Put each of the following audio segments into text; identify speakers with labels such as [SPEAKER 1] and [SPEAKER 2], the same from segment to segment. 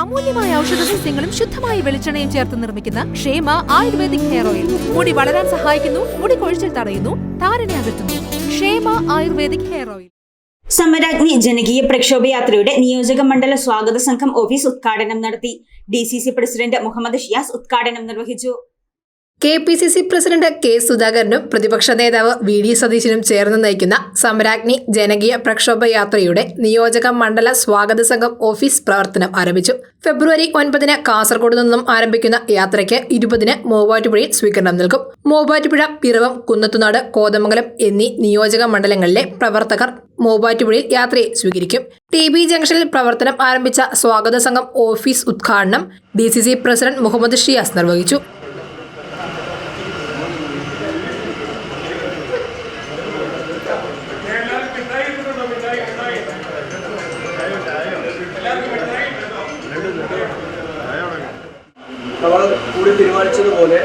[SPEAKER 1] അമൂല്യമായ ഔഷധ സസ്യങ്ങളും ശുദ്ധമായ വെളിച്ചെണ്ണയും ചേർത്ത് നിർമ്മിക്കുന്ന ക്ഷേമ ആയുർവേദിക് ഹെയർ ഓയിൽ. മുടി വളരാൻ സഹായിക്കുന്നു മുടി കൊഴിച്ചിൽ തടയുന്നു താരനെ അകറ്റുന്നു. ക്ഷേമ ആയുർവേദിക് ഹെയർ ഓയിൽ.
[SPEAKER 2] സമരാഗ്നി ജനകീയ പ്രക്ഷോഭയാത്രയുടെ നിയോജക മണ്ഡല സ്വാഗത സംഘം ഓഫീസ് ഉദ്ഘാടനം നടത്തി. ഡി പ്രസിഡന്റ് മുഹമ്മദ് ഷിയാസ് ഉദ്ഘാടനം നിർവഹിച്ചു.
[SPEAKER 3] K P C C president K സുധാകരനും പ്രതിപക്ഷ നേതാവ് വി ഡി സതീശനും ചേർന്ന് നയിക്കുന്ന സമരാഗ്നി ജനകീയ പ്രക്ഷോഭ യാത്രയുടെ നിയോജക മണ്ഡല സ്വാഗത സംഘം ഓഫീസ് പ്രവർത്തനം ആരംഭിച്ചു. ഫെബ്രുവരി ഒൻപതിന് കാസർഗോഡ് നിന്നും ആരംഭിക്കുന്ന യാത്രയ്ക്ക് ഇരുപതിന് മൂവാറ്റുപുഴയിൽ സ്വീകരണം നൽകും. മൂവാറ്റുപുഴ പിറവം കുന്നത്തുനാട് കോതമംഗലം എന്നീ നിയോജക മണ്ഡലങ്ങളിലെ പ്രവർത്തകർ മൂവാറ്റുപുഴയിൽ യാത്രയെ സ്വീകരിക്കും. ടി ബി ജംഗ്ഷനിൽ പ്രവർത്തനം ആരംഭിച്ച സ്വാഗത സംഘം ഓഫീസ് ഉദ്ഘാടനം D C C president Muhammad Shiyas നിർവഹിച്ചു.
[SPEAKER 4] നമ്മൾ കൂടി തീരുമാനിച്ചതുപോലെ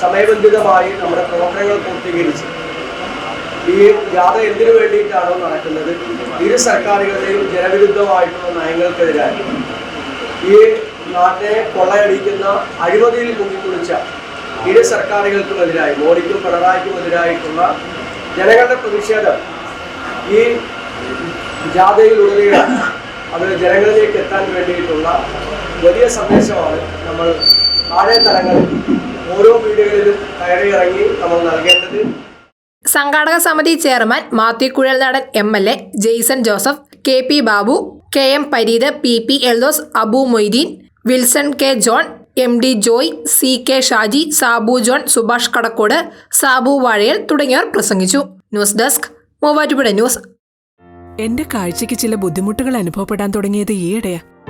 [SPEAKER 4] സമയബന്ധിതമായി നമ്മുടെ പ്രവർത്തനങ്ങൾ പൂർത്തീകരിച്ച്. ഈ യാത്ര എന്തിനു വേണ്ടിയിട്ടാണോ നടക്കുന്നത്? ഇരു സർക്കാരുകളുടെയും ജനവിരുദ്ധമായിട്ടുള്ള നയങ്ങൾക്കെതിരായി. ഈ നാട്ടിനെ കൊള്ളയടിക്കുന്ന അഴിമതിയിൽ മുങ്ങിക്കുളിച്ച ഇരു സർക്കാരുകൾക്കുമെതിരായി മോഡിക്കും പിണറായിക്കും എതിരായിട്ടുള്ള ജനങ്ങളുടെ പ്രതിഷേധം ഈ ജാഥയിലുടനീളം അത് ജനങ്ങളിലേക്ക് എത്താൻ വേണ്ടിയിട്ടുള്ള വലിയ സന്ദേശമാണ് നമ്മൾ താഴെ തലങ്ങളിൽ ഓരോ വീടുകളിലും കയറി ഇറങ്ങി നമ്മൾ നൽകേണ്ടത്.
[SPEAKER 3] സംഘാടക സമിതി chairman Mathew Kuzhalnadan M L A Jaison Joseph K P Babu K M Pareeth P P Eldhose Abu Moideen Wilson K John M D Joy C K Shaji Sabu John Subhash Kadakkode Sabu Vazhayal തുടങ്ങിയവർ പ്രസംഗിച്ചു. News desk Muvattupuzha news.
[SPEAKER 5] എന്റെ കാഴ്ചയ്ക്ക് ചില ബുദ്ധിമുട്ടുകൾ അനുഭവപ്പെടാൻ തുടങ്ങിയത് ഈയിടെയാ.